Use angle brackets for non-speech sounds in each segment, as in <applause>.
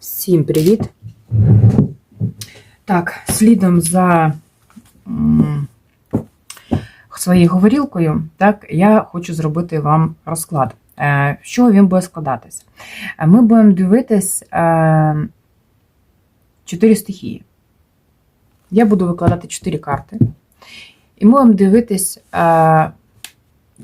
Всім привіт! Так, слідом за своєю говорілкою, так, я хочу зробити вам розклад. Е, З чого він буде складатися? Е, Ми будемо дивитись е, чотири стихії. Я буду викладати чотири карти. І ми будемо дивитись,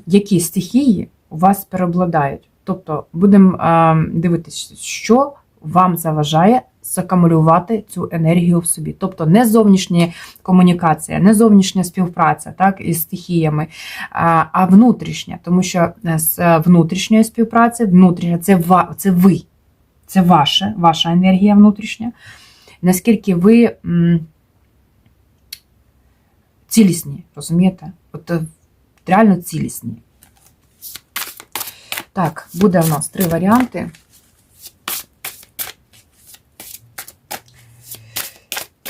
які стихії у вас переобладають. Тобто будемо е, дивитись, що вам заважає закамулювати цю енергію в собі. Тобто не зовнішня комунікація, не зовнішня співпраця так, із стихіями, а, внутрішня. Тому що з внутрішньої співпраці, внутрішня це, це ви, це ваша, ваша енергія внутрішня. Наскільки ви цілісні, розумієте? От е, реально цілісні. Так, буде в нас три варіанти.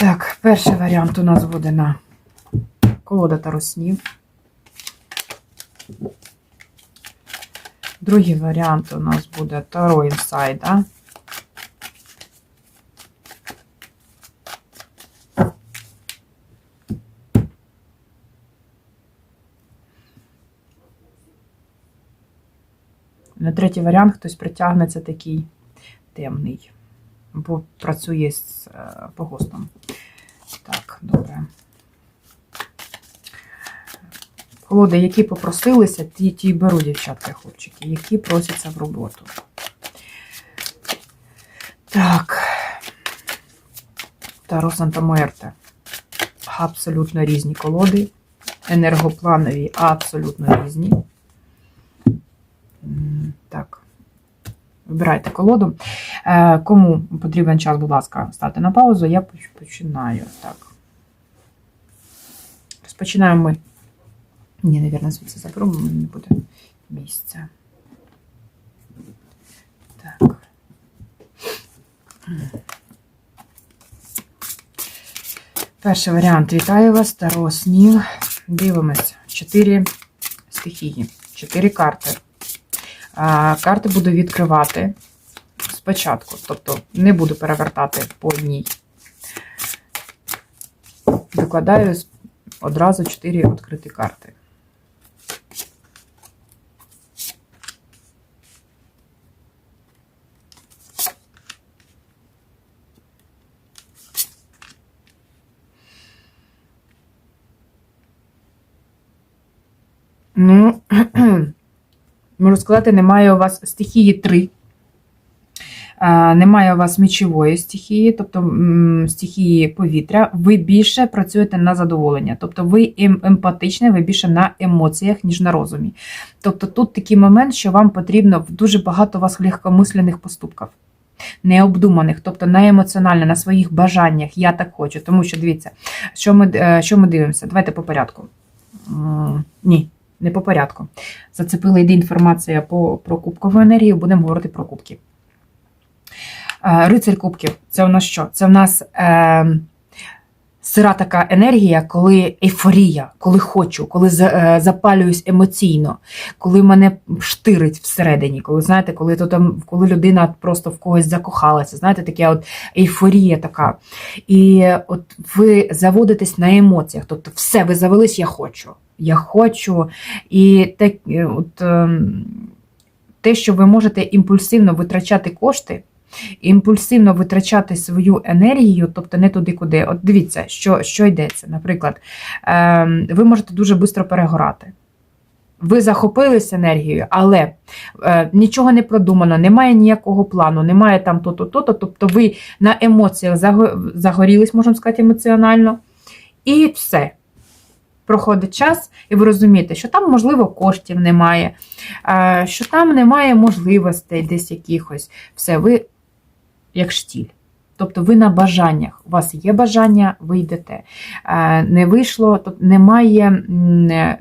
Так, перший варіант у нас буде на колода тароснів. Другий варіант у нас буде Таро інсайда. На третій варіант хтось притягнеться такий темний, бо працює з е, погостом. Добре. Колоди, які попросилися, ті, ті беру, дівчатка і хлопчики, які просяться в роботу. Так. Таро Санта Муерте. Абсолютно різні колоди. Енергопланові абсолютно різні. Так. Вибирайте колоду. Е, Кому потрібен час, будь ласка, ставте на паузу. Я починаю. Так. Розпочинаємо ми. Ні, навірно, звідси заберу, не буде місця. Так. Перший варіант. Вітаю вас, Таро снів. Дивимось. Чотири стихії, чотири карти. А, Карти буду відкривати спочатку, тобто не буду перевертати по одній. Викладаю з- одразу чотири відкриті карти. Ну, <clears throat> можу сказати, немає у вас стихії 3. Е, Немає у вас мічової стихії, тобто стихії повітря. Ви більше працюєте на задоволення. Тобто ви ем- емпатичні, ви більше на емоціях, ніж на розумі. Тобто тут такий момент, що вам потрібно дуже багато у вас легкомислених поступків. Необдуманих, тобто на емоціонально, на своїх бажаннях, я так хочу. Тому що дивіться, що ми, е, що ми дивимося? Давайте по порядку. Ні, не по порядку. Зацепила йде інформація по, про кубкову енергію, будемо говорити про кубки. Е, Рицарь кубків це у нас що? Це в нас е, сира така енергія, коли ейфорія, коли хочу, коли е, запалююсь емоційно, коли мене штирить всередині, коли знаєте, коли то там, коли людина просто в когось закохалася, знаєте, таке от ейфорія така. І от ви заводитесь на емоціях, тобто все, ви завелись, я хочу. Я хочу. І так, е, от, ем, те, що ви можете імпульсивно витрачати кошти, імпульсивно витрачати свою енергію, тобто не туди, куди. От дивіться, що, що йдеться. Наприклад, ем, ви можете дуже швидко перегорати. Ви захопились енергією, але е, нічого не продумано, немає ніякого плану, немає там то-то, то-то. Тобто ви на емоціях загорілись, можемо сказати, емоціонально, і все. Проходить час, і ви розумієте, що там, можливо, коштів немає, е, що там немає можливостей десь якихось. Все, ви як штіль. Тобто ви на бажаннях. У вас є бажання, ви йдете. Е, Не вийшло, тобто немає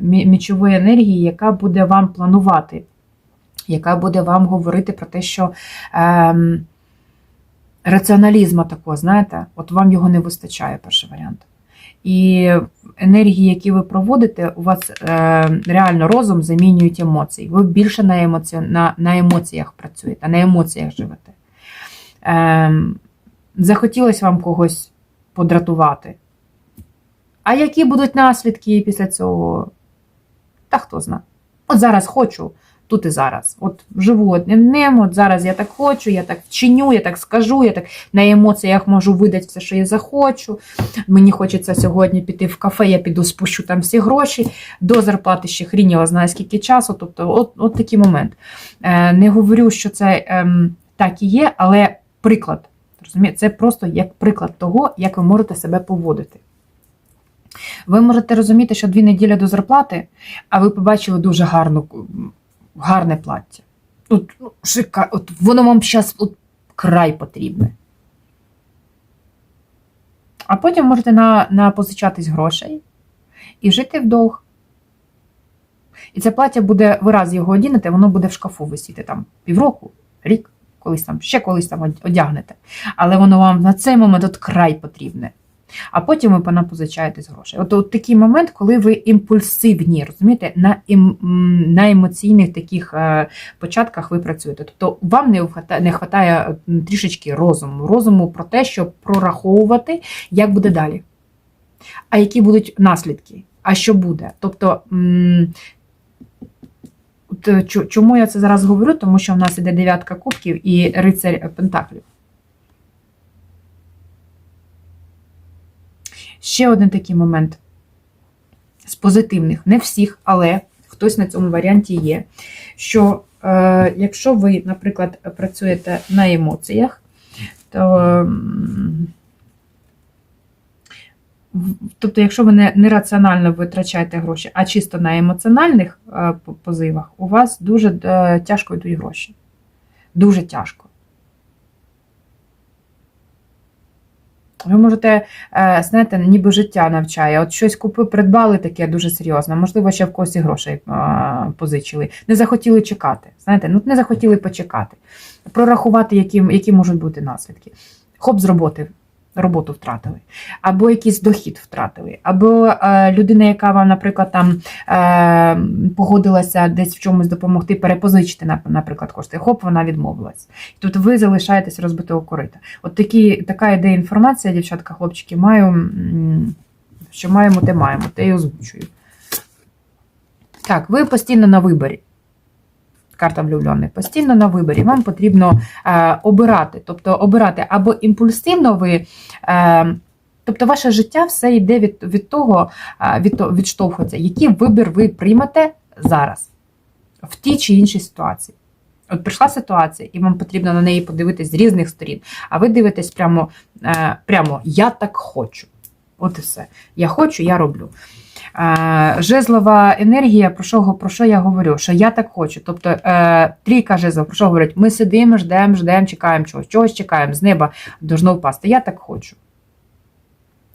мічової енергії, яка буде вам планувати, яка буде вам говорити про те, що ем, раціоналізму такого, знаєте, от вам його не вистачає, перший варіант. І енергії, які ви проводите, у вас е, реально розум замінюють емоції. Ви більше на, емоці... на, на емоціях працюєте, на емоціях живете. Ем, захотілося вам когось подратувати. А які будуть наслідки після цього? Та хто зна. От зараз хочу, тут і зараз. От живу одним днем, от зараз я так хочу, я так вчиню, я так скажу, я так на емоціях можу видати все, що я захочу. Мені хочеться сьогодні піти в кафе, я піду спущу там всі гроші, до зарплати ще хрінь його знає скільки часу. Тобто, от, от такий момент. Е, не говорю, що це ем, так і є, але приклад. Розумієте, це просто як приклад того, як ви можете себе поводити. Ви можете розуміти, що дві неділі до зарплати, а ви побачили дуже гарну, гарне плаття. От, ну, шика, от воно вам зараз от, край потрібне. А потім можете на, позичатись грошей і жити в долг. І це плаття буде, ви раз його одінете, воно буде в шкафу висіти там півроку, рік, колись там, ще колись там одягнете. Але воно вам на цей момент от край потрібне. А потім ви понапозичаєтесь грошей. От, от такий момент, коли ви імпульсивні, розумієте, на ем, на емоційних таких е, початках ви працюєте. Тобто вам не вхватає, не вистачає трішечки розуму, розуму про те, щоб прораховувати, як буде далі. А які будуть наслідки? А що буде? Тобто. М Чому я це зараз говорю? Тому що в нас іде дев'ятка кубків і рицарь Пентаклів. Ще один такий момент з позитивних, не всіх, але хтось на цьому варіанті є. Що е, якщо ви, наприклад, працюєте на емоціях, то Тобто, якщо ви не, раціонально витрачаєте гроші, а чисто на емоціональних е, позивах, у вас дуже е, тяжко йдуть гроші. Дуже тяжко. Ви можете, е, знаєте, ніби життя навчає. От щось купили, придбали таке дуже серйозно, можливо, ще в когось і грошей позичили. Не захотіли чекати. Знаєте, ну не захотіли почекати, прорахувати, які які можуть бути наслідки. Хоп, з роботи роботу втратили, або якийсь дохід втратили, або е, людина, яка вам, наприклад, там е, погодилася десь в чомусь допомогти, перепозичити, наприклад, кошти. Хоп, вона відмовилась. Тобто ви залишаєтесь розбитого корита. От такі, така ідея інформація, дівчатка, хлопчики, маю, що маємо, те маємо, те й озвучую. Так, ви постійно на виборі карта влюблених, постійно на виборі. Вам потрібно е, обирати, тобто обирати або імпульсивно ви. Е, Тобто ваше життя все йде від від того, е, від, відштовхується, який вибір ви приймете зараз в тій чи іншій ситуації. От прийшла ситуація, і вам потрібно на неї подивитись з різних сторін, а ви дивитесь прямо, прямо я так хочу. От і все. Я хочу, я роблю. Е, жезлова енергія, про що про що я говорю? Що я так хочу. Тобто е, трійка жезлов, про що говорять? Ми сидимо, ждемо, ждемо, чекаємо чогось, чогось чекаємо, з неба должно впасти. Я так хочу.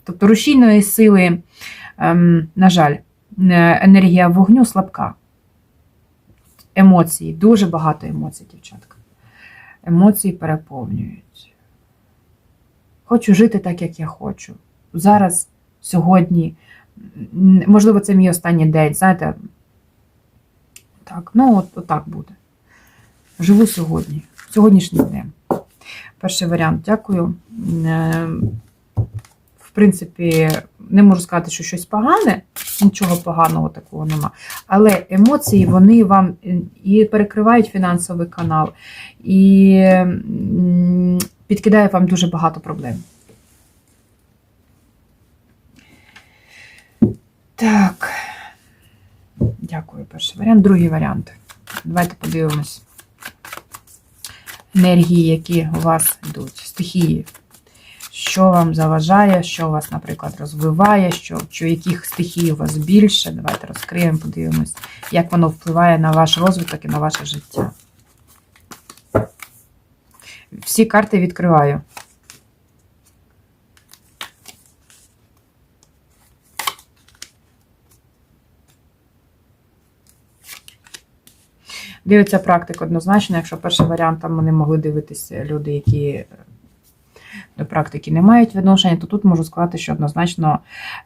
Тобто рушійної сили, ем, на жаль, е, енергія вогню слабка. Емоції, дуже багато емоцій, дівчатка. Емоції переповнюють. Хочу жити так, як я хочу. Зараз, сьогодні можливо, це мій останній день, знаєте. Так, ну от, от так буде. Живу сьогодні, сьогоднішній день. Перший варіант, дякую. Е, в принципі, не можу сказати, що щось погане, нічого поганого такого нема. Але емоції, вони вам і перекривають фінансовий канал, і підкидає вам дуже багато проблем. Так. Дякую, перший варіант. Другий варіант. Давайте подивимось. Енергії, які у вас йдуть, стихії. Що вам заважає, що вас, наприклад, розвиває, що, що яких стихій у вас більше. Давайте розкриємо, подивимось, як воно впливає на ваш розвиток і на ваше життя. Всі карти відкриваю. Дивиться практик однозначно, якщо перший варіант там вони могли дивитися люди, які до практики не мають відношення, то тут можу сказати, що однозначно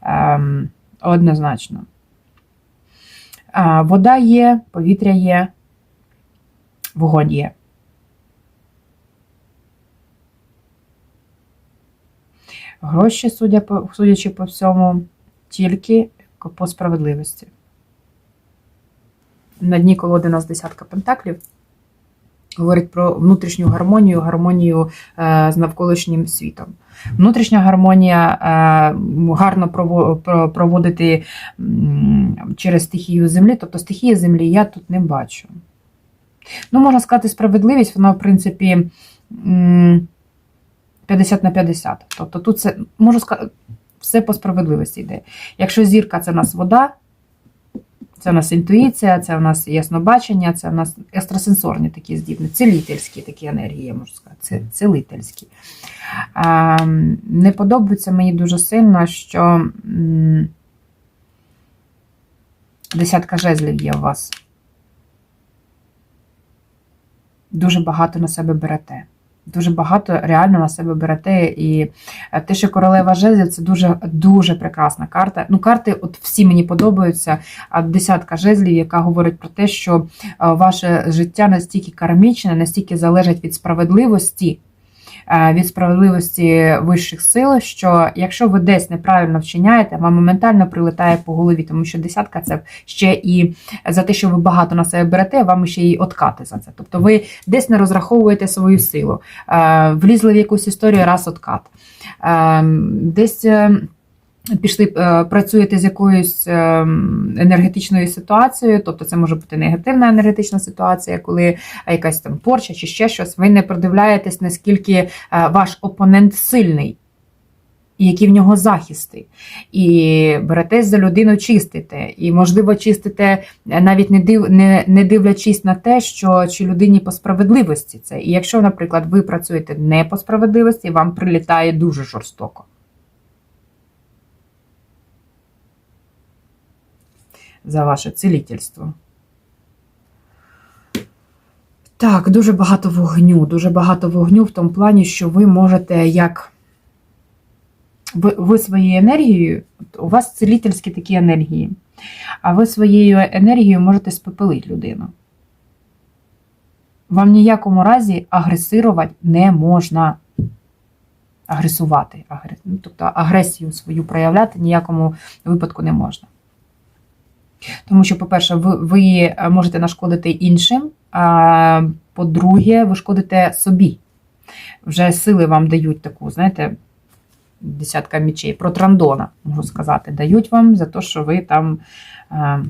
ем, однозначно. А, вода є, повітря є, вогонь є. Гроші, судя по, судячи по всьому, тільки по справедливості. На дні колоди у нас десятка пентаклів. Говорить про внутрішню гармонію, гармонію е, з навколишнім світом. Внутрішня гармонія е, гарно проводити через стихію землі, тобто стихії землі я тут не бачу. Ну, можна сказати, справедливість, вона, в принципі, 50 на 50. Тобто тут це, можу сказати, все по справедливості йде. Якщо зірка це в нас вода, це в нас інтуїція, це в нас яснобачення, це в нас екстрасенсорні такі здібні, цілительські такі енергії, я можу сказати, це цілительські. Не подобається мені дуже сильно, що десятка жезлів є у вас. Дуже багато на себе берете. Дуже багато реально на себе берете. І е, те, що королева жезлів, це дуже дуже прекрасна карта. Ну, карти, от всі мені подобаються. А десятка жезлів, яка говорить про те, що е, ваше життя настільки кармічне, настільки залежить від справедливості, від справедливості вищих сил, що якщо ви десь неправильно вчиняєте, вам моментально прилетає по голові, тому що десятка це ще і за те, що ви багато на себе берете, вам ще й откати за це. Тобто ви десь не розраховуєте свою силу, е, влізли в якусь історію, раз откат. Е, Десь е, пішли, е, працюєте з якоюсь е, енергетичною ситуацією, тобто це може бути негативна енергетична ситуація, коли якась там порча чи ще щось, ви не продивляєтесь, наскільки е, ваш опонент сильний. І які в нього захисти, і беретесь за людину чистите, і, можливо, чистите е, навіть не див, не, не дивлячись на те, що чи людині по справедливості це. І якщо, наприклад, ви працюєте не по справедливості, вам прилітає дуже жорстоко. За ваше цілительство. Так, дуже багато вогню, дуже багато вогню в тому плані, що ви можете як ви, ви своєю енергією, у вас цілительські такі енергії, а ви своєю енергією можете спепелити людину. Вам ніякому разі агресирувати не можна. Агресувати, агрес... ну, тобто агресію свою проявляти ніякому випадку не можна. Тому що, по-перше, ви, ви можете нашкодити іншим, а по-друге, ви шкодите собі. Вже сили вам дають таку, знаєте, десятка мічей, про трандона, можу сказати, дають вам за те, що ви там е,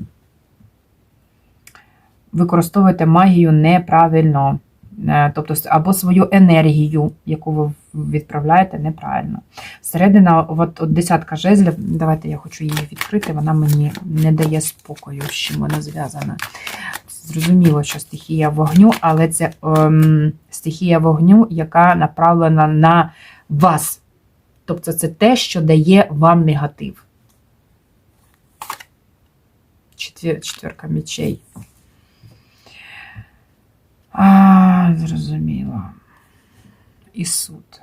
використовуєте магію неправильно. Е, Тобто, або свою енергію, яку ви відправляєте, неправильно. Середина, от, от десятка жезлів, давайте я хочу її відкрити, вона мені не дає спокою, з чим вона зв'язана. Зрозуміло, що стихія вогню, але це ем, стихія вогню, яка направлена на вас. Тобто це те, що дає вам негатив. Четверка мечей. А, зрозуміло. І суд.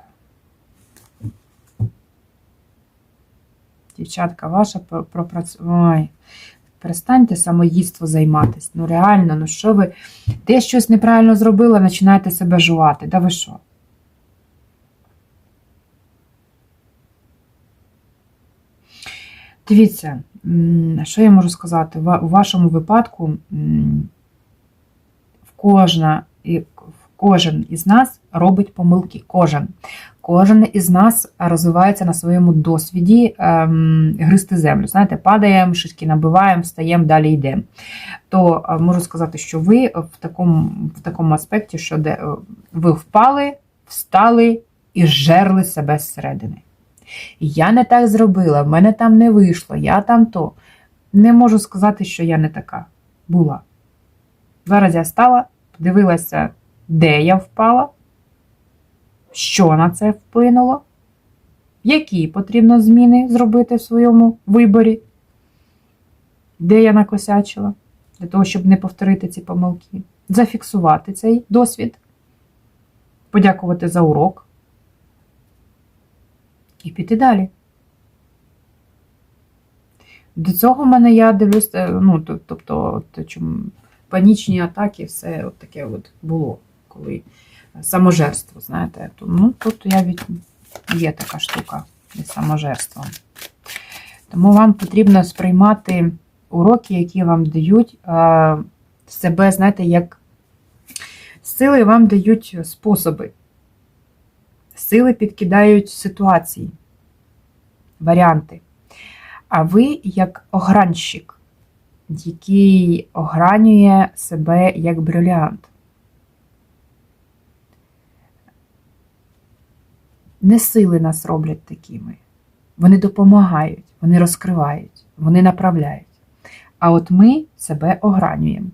Дівчатка ваша пропрацюває. Перестаньте самоїдство займатися. Ну реально, ну що ви десь щось неправильно зробили, починаєте себе жувати. Да ви що? Дивіться, що я можу сказати? У вашому випадку в кожна, кожен із нас робить помилки. Кожен. Кожен із нас розвивається на своєму досвіді ем, гристи землю. Знаєте, падаємо, шишки набиваємо, встаємо, далі йдемо. То е, можу сказати, що ви в такому в такому аспекті, що де е, ви впали, встали і жерли себе зсередини. Я не так зробила, в мене там не вийшло, я там то. Не можу сказати, що я не така була. Зараз я стала, подивилася, де я впала, що на це вплинуло, які потрібно зміни зробити в своєму виборі, де я накосячила, для того, щоб не повторити ці помилки, зафіксувати цей досвід, подякувати за урок і піти далі. До цього в мене я дивлюсь, ну, тобто, панічні атаки, все от таке от було, коли саможерство, знаєте, то, ну, тут я від... є така штука. і саможерством. Тому вам потрібно сприймати уроки, які вам дають е, себе, знаєте, як сили вам дають способи. Сили підкидають ситуації, варіанти. А ви як огранщик, який огранює себе як брилянт. Не сили нас роблять такими. Вони допомагають, вони розкривають, вони направляють. А от ми себе огранюємо.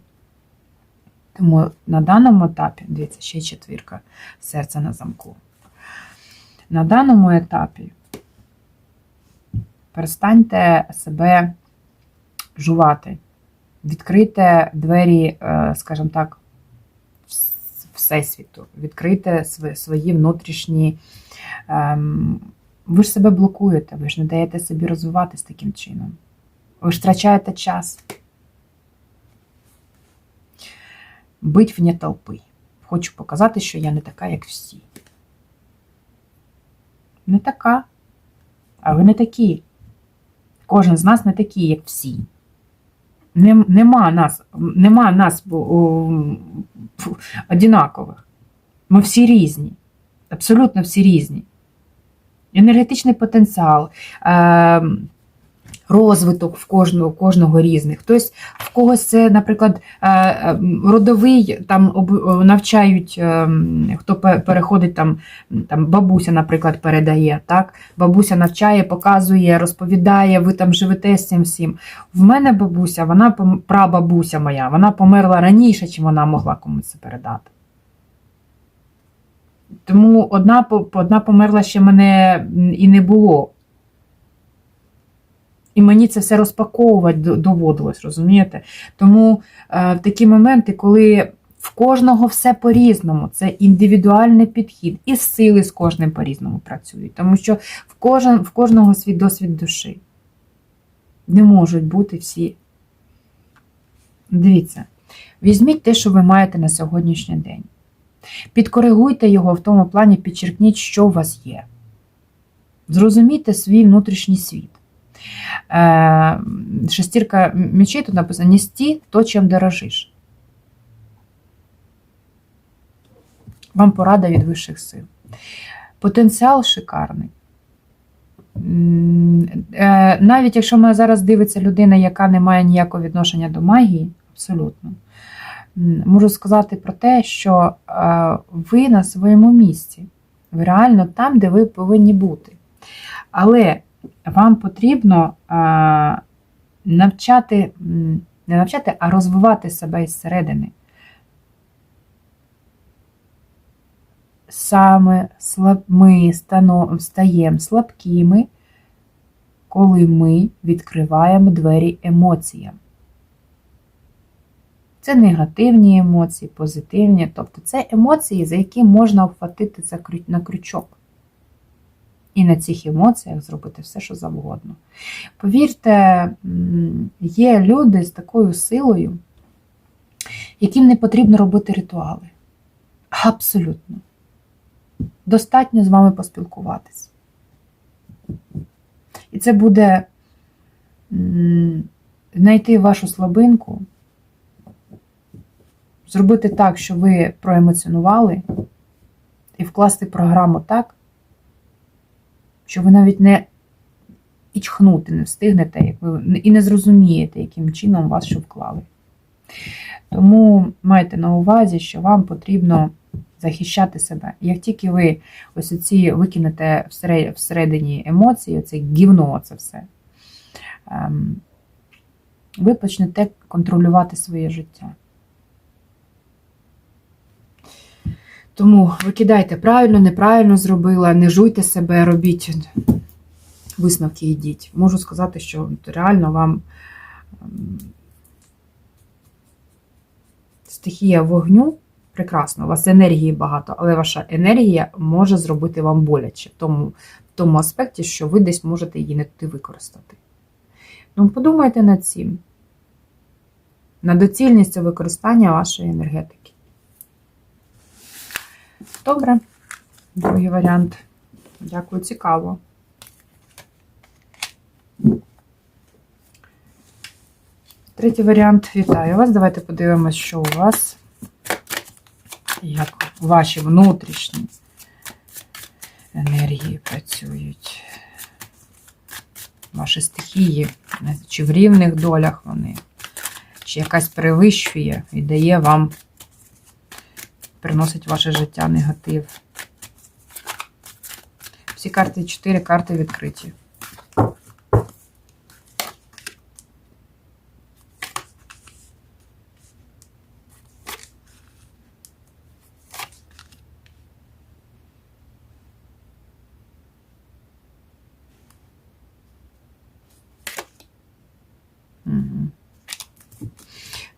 Тому на даному етапі, дивіться, ще четвірка серця на замку. На даному етапі перестаньте себе жувати, відкрийте двері, е, скажімо так, всесвіту, відкрийте св- свої внутрішні. ем, Ви ж себе блокуєте, ви ж не даєте собі розвиватись таким чином. Ви ж втрачаєте час. Бить вне толпи. Хочу показати, що я не така, як всі. Не така. А ви не такі. Кожен з нас не такий, як всі. Нема нас, нема нас фу, одинакових. Ми всі різні. Абсолютно всі різні. Енергетичний потенціал, е, розвиток в кожного, кожного різних. Хтось в когось це, наприклад, е, е, родовий там навчають, е, хто переходить там, там бабуся, наприклад, передає. Так? Бабуся навчає, показує, розповідає, ви там живете з цим всім. В мене бабуся, вона прабабуся моя, вона померла раніше, чим вона могла комусь це передати. Тому одна, одна померла ще мене і не було. І мені це все розпаковувати доводилось, розумієте? Тому е, в такі моменти, коли в кожного все по-різному, це індивідуальний підхід, і сили з кожним по-різному працюють, тому що в, кожен, в кожного свій досвід душі. Не можуть бути всі. Дивіться, візьміть те, що ви маєте на сьогоднішній день. Підкоригуйте його в тому плані, підчеркніть, що у вас є. Зрозумійте свій внутрішній світ. Е, Шестірка мечей тут написано: нести то, чим дорожиш. Вам порада від вищих сил. Потенціал шикарний. Е, Навіть якщо мене зараз дивиться людина, яка не має ніякого відношення до магії, абсолютно, можу сказати про те, що е, ви на своєму місці. Ви реально там, де ви повинні бути. Але вам потрібно навчати, не навчати, а розвивати себе із середини. Саме ми стаємо слабкими, коли ми відкриваємо двері емоціям. Це негативні емоції, позитивні, тобто це емоції, за які можна крю- на крючок. І на цих емоціях зробити все, що завгодно. Повірте, є люди з такою силою, яким не потрібно робити ритуали. Абсолютно. Достатньо з вами поспілкуватись. І це буде знайти вашу слабинку, зробити так, що ви проемоціонували, і вкласти програму так, що ви навіть не і чхнути не встигнете, як ви і не зрозумієте, яким чином вас що вклали. Тому майте на увазі, що вам потрібно захищати себе. Як тільки ви ось ці викинете всередині емоції, це гівно, це все, ем, ви почнете контролювати своє життя. Тому викидайте правильно, неправильно зробила, не жуйте себе, робіть висновки йдіть. Можу сказати, що реально вам ем, стихія вогню прекрасно, у вас енергії багато, але ваша енергія може зробити вам боляче в тому, в тому аспекті, що ви десь можете її не туди використати. Ну, подумайте над цим, на доцільність використання вашої енергетики. Добре. Другий варіант. Дякую, цікаво. Третій варіант вітаю вас. Давайте подивимось, що у вас, як ваші внутрішні енергії працюють, ваші стихії, чи в рівних долях вони, чи якась перевищує і дає вам приносить ваше життя негатив. Всі карти, чотири карти відкриті.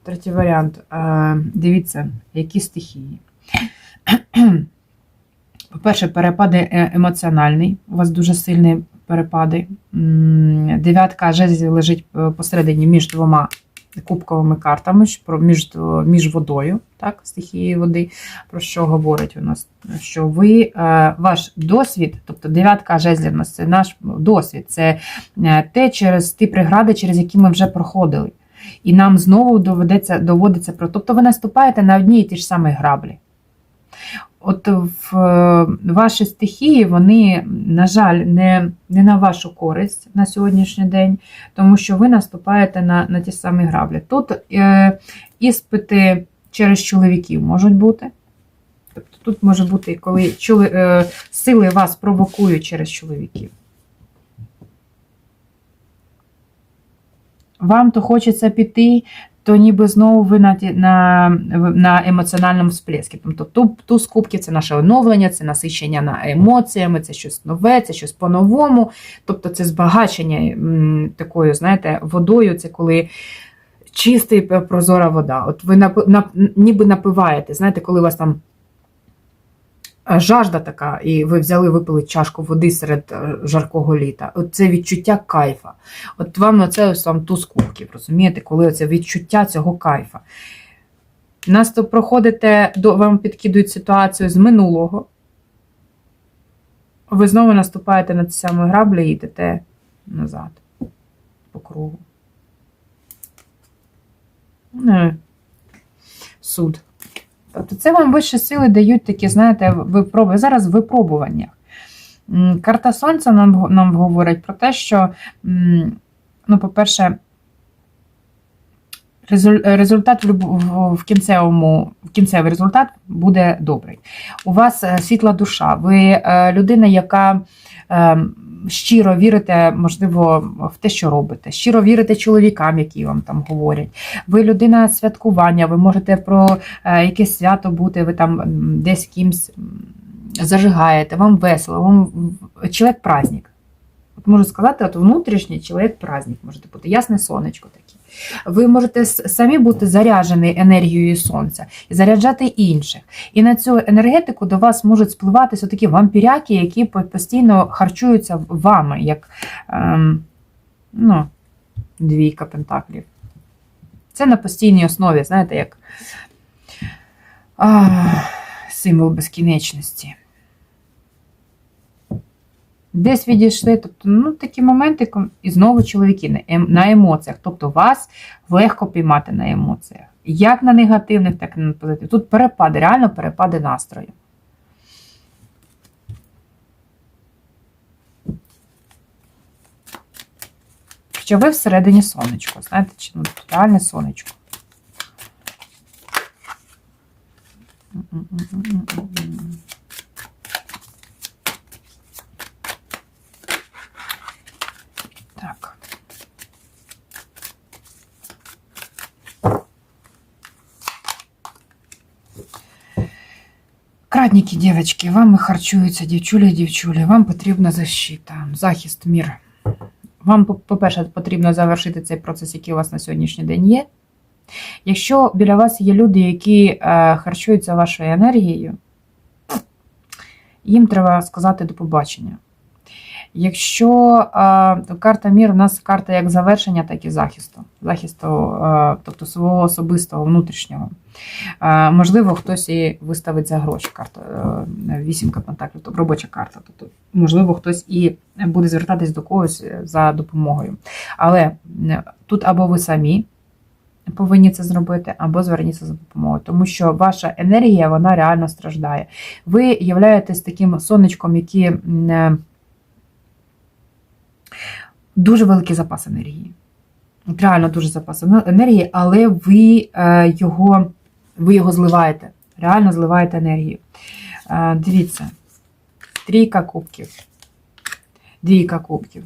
Третій варіант. Е, Дивіться, які стихії. <clears throat> По-перше, перепади е- емоціональний. У вас дуже сильні перепади. Дев'ятка жезлів лежить е, посередині між двома кубковими картами, між, між водою, так, стихією води. Про що говорить у нас? Що ви, е, ваш досвід, тобто дев'ятка жезлів у нас це наш досвід, це е, те через ті прегради, через які ми вже проходили. І нам знову доведеться, доводиться. Тобто ви наступаєте на одні і ті ж самі граблі. От в е, ваші стихії, вони, на жаль, не, не на вашу користь на сьогоднішній день, тому що ви наступаєте на, на ті самі граблі. Тут е, іспити через чоловіків можуть бути. Тобто тут може бути, коли чоли, е, сили вас провокують через чоловіків. Вам то хочеться піти, то ніби знову ви на, на, на емоціональному всплескі. Тобто ту, ту це наше оновлення, це насичення на емоціями, це щось нове, це щось по-новому. Тобто це збагачення такою, знаєте, водою, це коли Чиста і прозора вода. От ви напи, нап, ніби напиваєте, знаєте, коли у вас там жажда така, і ви взяли, випили чашку води серед е, жаркого літа. От це відчуття кайфа. От вам на це ось вам туз кубків, розумієте, коли це відчуття цього кайфа. Нас то проходите, вам підкидують ситуацію з минулого. Ви знову наступаєте на ці самі граблі і йдете назад по кругу. Не. Суд. Тобто це вам вищі сили дають такі, знаєте, випроб... зараз в випробуваннях. М, Карта Сонця нам, нам говорить про те, що, ну, по-перше, результат в, кінцевому, кінцевий результат буде добрий. У вас е, світла душа, ви е, людина, яка е, щиро вірите, можливо, в те, що робите, щиро вірите чоловікам, які вам там говорять. Ви людина святкування, ви можете про е, якесь свято бути, ви там десь кимсь зажигаєте, вам весело, вам чоловік праздник. От можу сказати, от внутрішній чоловік праздник можете бути, ясне сонечко таке. Ви можете самі бути заряджені енергією сонця і заряджати інших. І на цю енергетику до вас можуть спливатися такі вампіряки, які постійно харчуються вами, як ем, ну, двійка пентаклів. Це на постійній основі, знаєте, як а, символ безкінечності. Десь відійшли, тобто, ну, такі моменти, і знову чоловіки на, ем- емоціях. Тобто вас легко піймати на емоціях. Як на негативних, так і на позитивних. Тут перепади, реально перепади настрою. Що ви всередині сонечко, знаєте, чи ну, реальне сонечко. М-м-м-м-м-м. Так. Крадники, дівчатки, вами харчуються дівчулі, дівчулі. Вам потрібна защита, захист, мір. Вам, по- по-перше, потрібно завершити цей процес, який у вас на сьогоднішній день є. Якщо біля вас є люди, які е, харчуються вашою енергією, їм треба сказати до побачення. Якщо е, карта мір у нас карта як завершення, так і захисту. Захисту, тобто свого особистого, внутрішнього. Можливо, хтось і виставить за гроші карту е, вісімка пентаклів, тобто робоча карта. Тобто, можливо, хтось і буде звертатись до когось е, за допомогою. Але тут або ви самі повинні це зробити, або зверніться за допомогою, тому що ваша енергія вона реально страждає. Ви являєтесь таким сонечком, які м, е, дуже великий запас енергії. Реально дуже запас енергії, але ви е, його, ви його зливаєте. Реально зливаєте енергію. Е, Дивіться, трійка кубків, двійка кубків.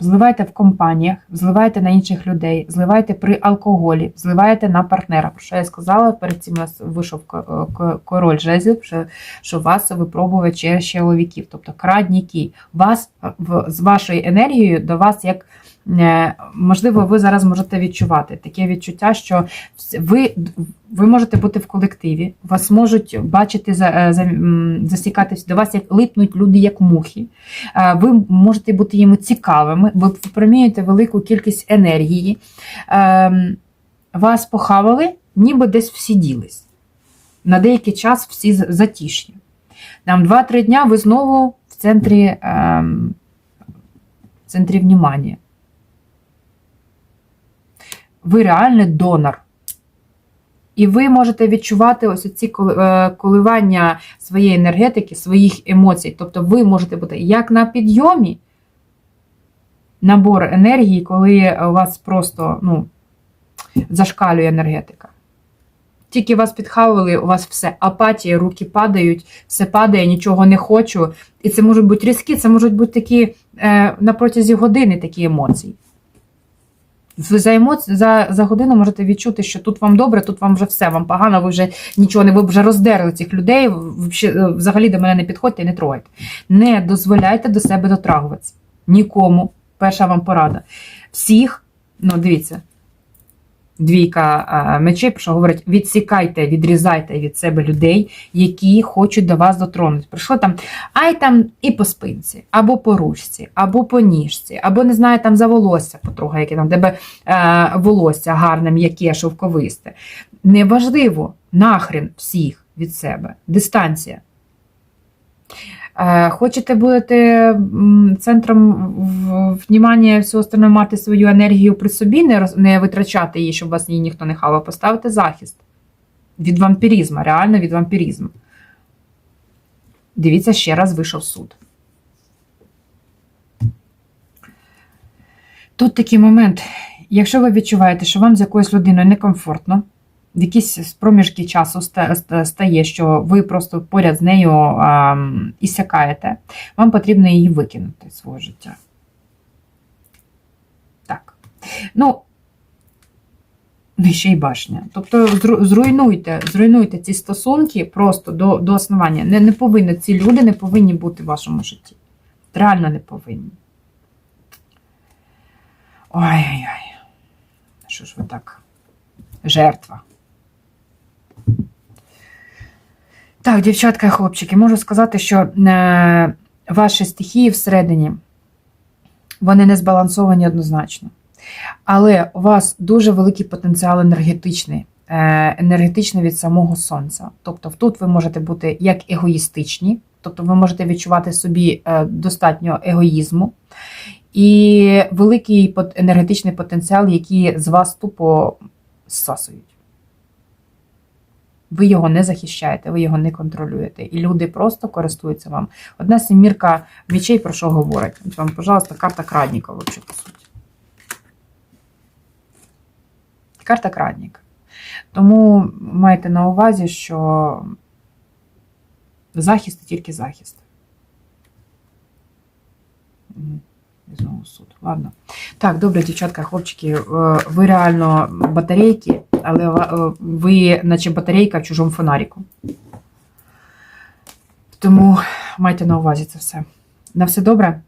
Зливайте в компаніях, зливайте на інших людей, зливайте при алкоголі, зливайте на партнера. Про що я сказала, перед цим нас вийшов ко- ко- король жезлів, що, що вас випробує через чоловіків, тобто крадніки. Вас в, з вашою енергією до вас як можливо, ви зараз можете відчувати таке відчуття, що ви, ви можете бути в колективі, вас можуть бачити е, за засікатись до вас, як липнуть люди, як мухи. Е, Ви можете бути їм цікавими, ви випромінюєте велику кількість енергії. Ем, Вас похавали, ніби десь всі ділись. На деякий час всі затішні. Там 2-3 дня ви знову в центрі, ем, в центрі внимання. Ви реальний донор. І ви можете відчувати ось ці е, коливання своєї енергетики, своїх емоцій. Тобто ви можете бути як на підйомі набор енергії, коли у вас просто ну, зашкалює енергетика. Тільки вас підхавили, у вас все апатія, руки падають, все падає, нічого не хочу. І це можуть бути різкі, це можуть бути такі е, на протязі години такі емоції. За емоці... за, за годину можете відчути, що тут вам добре, тут вам вже все, вам погано, ви вже нічого не ви вже роздерли цих людей. Взагалі до мене не підходьте і не трогайте. Не дозволяйте до себе дотрагуватися. Нікому. Перша вам порада. Всіх, ну дивіться, двійка мечей, про що говорить, відсікайте, відрізайте від себе людей, які хочуть до вас дотронутися. Прийшло там, ай там і по спинці, або по ручці, або по ніжці, або не знаю, там за волосся потрогай, яке там, тебе е, волосся гарне, м'яке, шовковисте. Неважливо, нахрен всіх від себе. Дистанція. Е, Хочете бути центром в- внимання всього остального, мати свою енергію при собі, не, роз- не витрачати її, щоб вас її ніхто не хавав, поставити захист від вампірізму, реально від вампірізму. Дивіться, ще раз вийшов суд. Тут такий момент. Якщо ви відчуваєте, що вам з якоюсь людиною некомфортно, якісь проміжки часу ста- ста- стає, що ви просто поряд з нею ісякаєте, вам потрібно її викинути з свого життя. Так. Ну, ну, і ще й башня. Тобто зруйнуйте, зруйнуйте ці стосунки просто до, до основання. Не, не повинні, ці люди не повинні бути в вашому житті. Реально не повинні. Ой-ой-ой. Що ж ви так? Жертва. Так, дівчатка і хлопчики, можу сказати, що е, ваші стихії всередині вони не збалансовані однозначно. Але у вас дуже великий потенціал енергетичний, е, енергетичний від самого сонця. Тобто, тут ви можете бути як егоїстичні, тобто ви можете відчувати собі е, достатньо егоїзму і великий енергетичний потенціал, який з вас тупо зсасують. Ви його не захищаєте, ви його не контролюєте. І люди просто користуються вам. Одна сімірка мечей про що говорить? Вам, пожалуйста, карта крадника, вообще, по суті. Карта крадника. Тому майте на увазі, що захист тільки захист. І знову суд. Ладно. Так, добре, дівчатка, хлопчики, е, ви реально батарейки, але е, ви, наче батарейка в чужому фонаріку. Тому майте на увазі це все. На все добре?